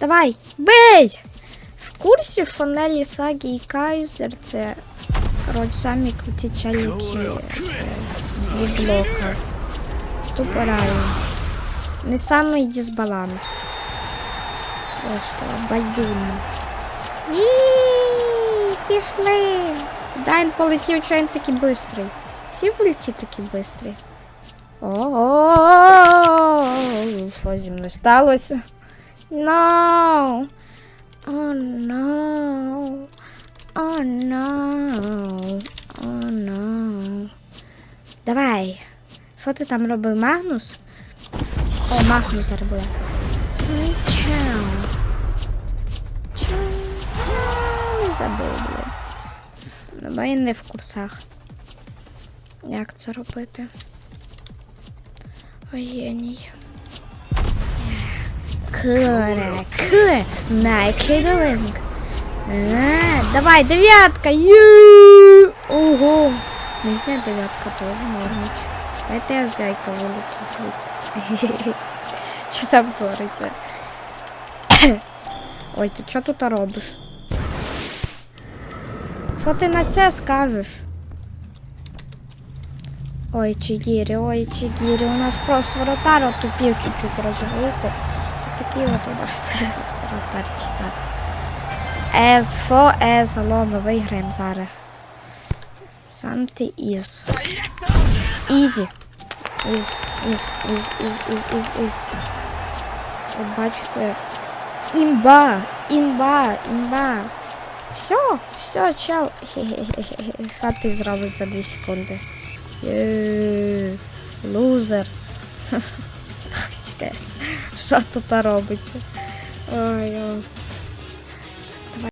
Давай, бий! В курсі, що Нелі Сагі і Кайзер це коротше самі круті чаліки від. Тупо реально. Не самий дисбаланс. Просто баюнно. Пішли. Куда він полетів, чого він такий бистрий? Всі в ульті такі бистрі. No. Oh no. Oh no. Oh no. Давай. Що ти там робив, Магнус? О, Магнус зробила. М, Чау. Чау. Не забив, блін. Давай не в курсах. Як це робити? Ой, геній. Найкидолинг. А, давай, дев'ятка. Ю! Ого. Нижня дев'ятка теж нормич. Дайте я зайка вилетить. Що там твориться? Ой, ти що тут робиш? Що ти на це скажеш? Ой, Чигірі, ой, Чигірі, у нас просто воротар отупів чуть-чуть розумієте? Такий от у нас читати. As for as alone, виграємо зараз. Санти із. Ізі. Із, із, із, із, із, із, із. От бачите. Імба, імба, імба. Все, все, чел. Хе-хе-хе-хе. Що ти зробиш за 2 секунди? Лузер. Так, сікець. Що тут робиться? Ой, ой.